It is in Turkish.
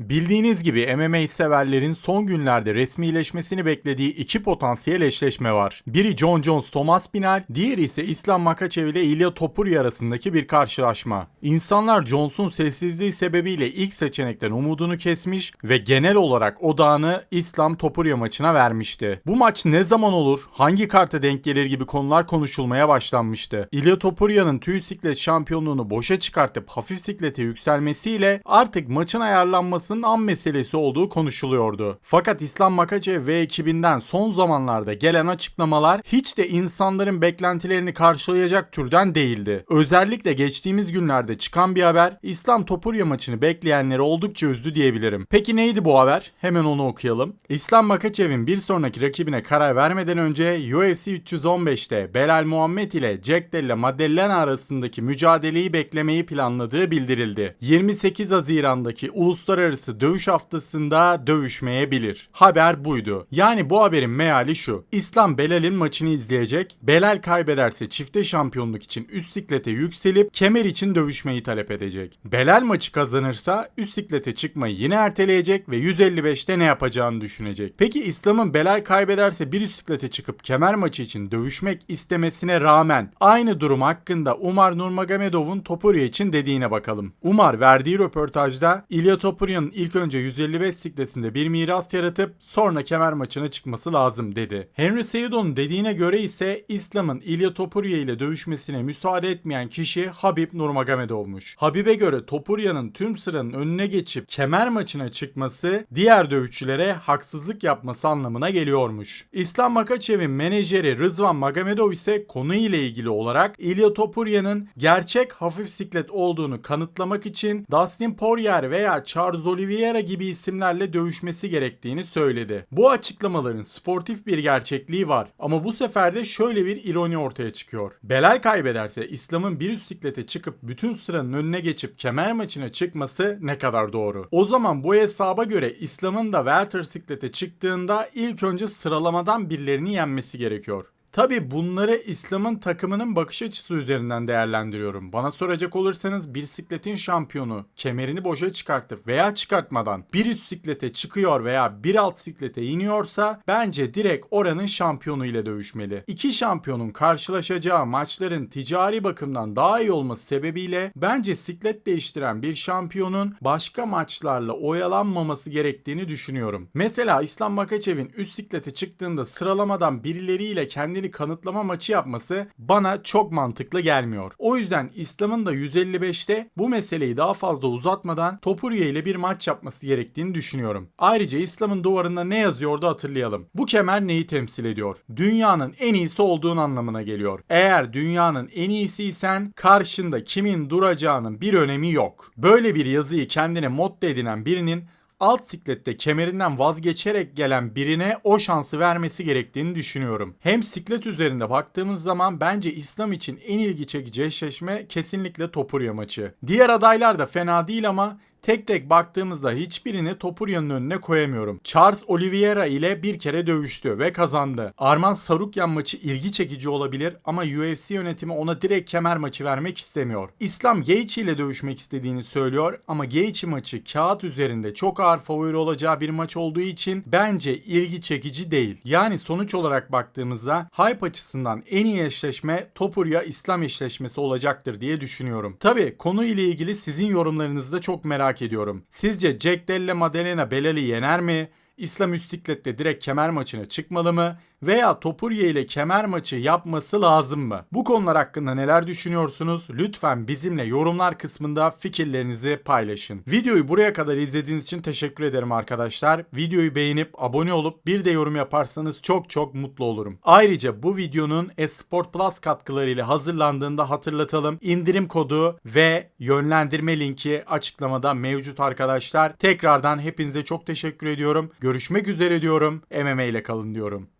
Bildiğiniz gibi MMA severlerin son günlerde resmileşmesini beklediği iki potansiyel eşleşme var. Biri John Jones Thomas Binal, diğeri ise İslam Makachev ile İlya Topuria arasındaki bir karşılaşma. İnsanlar Jones'un sessizliği sebebiyle ilk seçenekten umudunu kesmiş ve genel olarak odağını İslam Topuria maçına vermişti. Bu maç ne zaman olur, hangi karta denk gelir gibi konular konuşulmaya başlanmıştı. İlya Topuria'nın tüy siklet şampiyonluğunu boşa çıkartıp hafif siklete yükselmesiyle artık maçın ayarlanması olmasının an meselesi olduğu konuşuluyordu. Fakat İslam Makachev ve ekibinden son zamanlarda gelen açıklamalar hiç de insanların beklentilerini karşılayacak türden değildi. Özellikle geçtiğimiz günlerde çıkan bir haber İslam Topurya maçını bekleyenleri oldukça üzdü diyebilirim. Peki neydi bu haber? Hemen onu okuyalım. İslam Makachev'in bir sonraki rakibine karar vermeden önce UFC 315'te Belal Muhammed ile Jack Della Maddalena arasındaki mücadeleyi beklemeyi planladığı bildirildi. 28 Haziran'daki uluslararası uluslararası dövüş haftasında dövüşmeyebilir. Haber buydu. Yani bu haberin meali şu. İslam Belal'in maçını izleyecek. Belal kaybederse çifte şampiyonluk için üst siklete yükselip kemer için dövüşmeyi talep edecek. Belal maçı kazanırsa üst siklete çıkmayı yine erteleyecek ve 155'te ne yapacağını düşünecek. Peki İslam'ın Belal kaybederse bir üst siklete çıkıp kemer maçı için dövüşmek istemesine rağmen aynı durum hakkında Umar Nurmagomedov'un Topuria için dediğine bakalım. Umar verdiği röportajda İlya Topuria'nın ilk önce 155 sikletinde bir miras yaratıp sonra kemer maçına çıkması lazım dedi. Henry Cejudo'nun dediğine göre ise İslam'ın İlya Topuria ile dövüşmesine müsaade etmeyen kişi Habib Nurmagomedov'muş. Habib'e göre Topuria'nın tüm sıranın önüne geçip kemer maçına çıkması diğer dövüşçülere haksızlık yapması anlamına geliyormuş. İslam Makachev'in menajeri Rızvan Magomedov ise konu ile ilgili olarak İlya Topuria'nın gerçek hafif siklet olduğunu kanıtlamak için Dustin Poirier veya Charles Oliveira gibi isimlerle dövüşmesi gerektiğini söyledi. Bu açıklamaların sportif bir gerçekliği var ama bu sefer de şöyle bir ironi ortaya çıkıyor. Belal kaybederse İslam'ın bir üst çıkıp bütün sıranın önüne geçip kemer maçına çıkması ne kadar doğru? O zaman bu hesaba göre İslam'ın da welter siklete çıktığında ilk önce sıralamadan birilerini yenmesi gerekiyor. Tabi bunları İslam'ın takımının bakış açısı üzerinden değerlendiriyorum. Bana soracak olursanız bir sikletin şampiyonu kemerini boşa çıkartıp veya çıkartmadan bir üst siklete çıkıyor veya bir alt siklete iniyorsa bence direkt oranın şampiyonu ile dövüşmeli. İki şampiyonun karşılaşacağı maçların ticari bakımdan daha iyi olması sebebiyle bence siklet değiştiren bir şampiyonun başka maçlarla oyalanmaması gerektiğini düşünüyorum. Mesela İslam Makachev'in üst siklete çıktığında sıralamadan birileriyle kendini kendini kanıtlama maçı yapması bana çok mantıklı gelmiyor. O yüzden İslam'ın da 155'te bu meseleyi daha fazla uzatmadan Topuria ile bir maç yapması gerektiğini düşünüyorum. Ayrıca İslam'ın duvarında ne yazıyordu hatırlayalım. Bu kemer neyi temsil ediyor? Dünyanın en iyisi olduğun anlamına geliyor. Eğer dünyanın en iyisiysen karşında kimin duracağının bir önemi yok. Böyle bir yazıyı kendine motto edinen birinin alt siklette kemerinden vazgeçerek gelen birine o şansı vermesi gerektiğini düşünüyorum. Hem siklet üzerinde baktığımız zaman bence İslam için en ilgi çekici eşleşme kesinlikle Topuria maçı. Diğer adaylar da fena değil ama Tek tek baktığımızda hiçbirini Topuria'nın önüne koyamıyorum. Charles Oliveira ile bir kere dövüştü ve kazandı. Arman Sarukyan maçı ilgi çekici olabilir ama UFC yönetimi ona direkt kemer maçı vermek istemiyor. İslam Gaethje ile dövüşmek istediğini söylüyor ama Gaethje maçı kağıt üzerinde çok ağır favori olacağı bir maç olduğu için bence ilgi çekici değil. Yani sonuç olarak baktığımızda hype açısından en iyi eşleşme Topuria İslam eşleşmesi olacaktır diye düşünüyorum. Tabi konu ile ilgili sizin yorumlarınızı da çok merak merak ediyorum. Sizce Jack Della Maddalena Belal'i yener mi? İslam Üstiklet'te direkt kemer maçına çıkmalı mı? Veya Topurye ile kemer maçı yapması lazım mı? Bu konular hakkında neler düşünüyorsunuz? Lütfen bizimle yorumlar kısmında fikirlerinizi paylaşın. Videoyu buraya kadar izlediğiniz için teşekkür ederim arkadaşlar. Videoyu beğenip abone olup bir de yorum yaparsanız çok çok mutlu olurum. Ayrıca bu videonun Esport Plus katkılarıyla hazırlandığında hatırlatalım. İndirim kodu ve yönlendirme linki açıklamada mevcut arkadaşlar. Tekrardan hepinize çok teşekkür ediyorum. Görüşmek üzere diyorum. MMA ile kalın diyorum.